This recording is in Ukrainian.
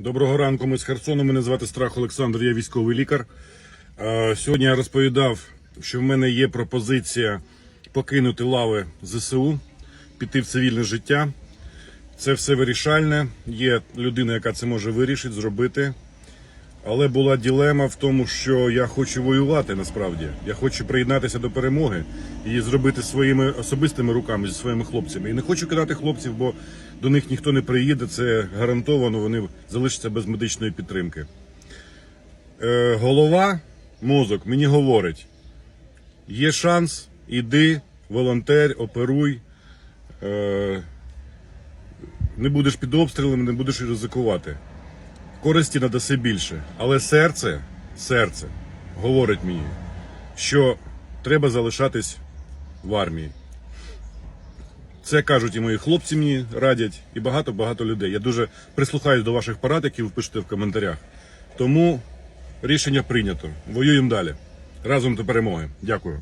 Доброго ранку, ми з Херсону. Мене звати Страх Олександр, я військовий лікар. Сьогодні я розповідав, що в мене є пропозиція покинути лави ЗСУ, піти в цивільне життя. Це все вирішальне. Є людина, яка це може вирішити, зробити. Але була ділема в тому, що я хочу воювати насправді. Я хочу приєднатися до перемоги і зробити своїми особистими руками зі своїми хлопцями. І не хочу кидати хлопців, бо до них ніхто не приїде. Це гарантовано. Вони залишаться без медичної підтримки. Е, голова, мозок мені говорить: є шанс, іди, волонтер, оперуй. Е, не будеш під обстрілами, не будеш ризикувати користі надаси більше. Але серце, серце говорить мені, що треба залишатись в армії. Це кажуть і мої хлопці мені радять, і багато-багато людей. Я дуже прислухаюсь до ваших порад, які ви пишете в коментарях. Тому рішення прийнято. Воюємо далі. Разом до перемоги. Дякую.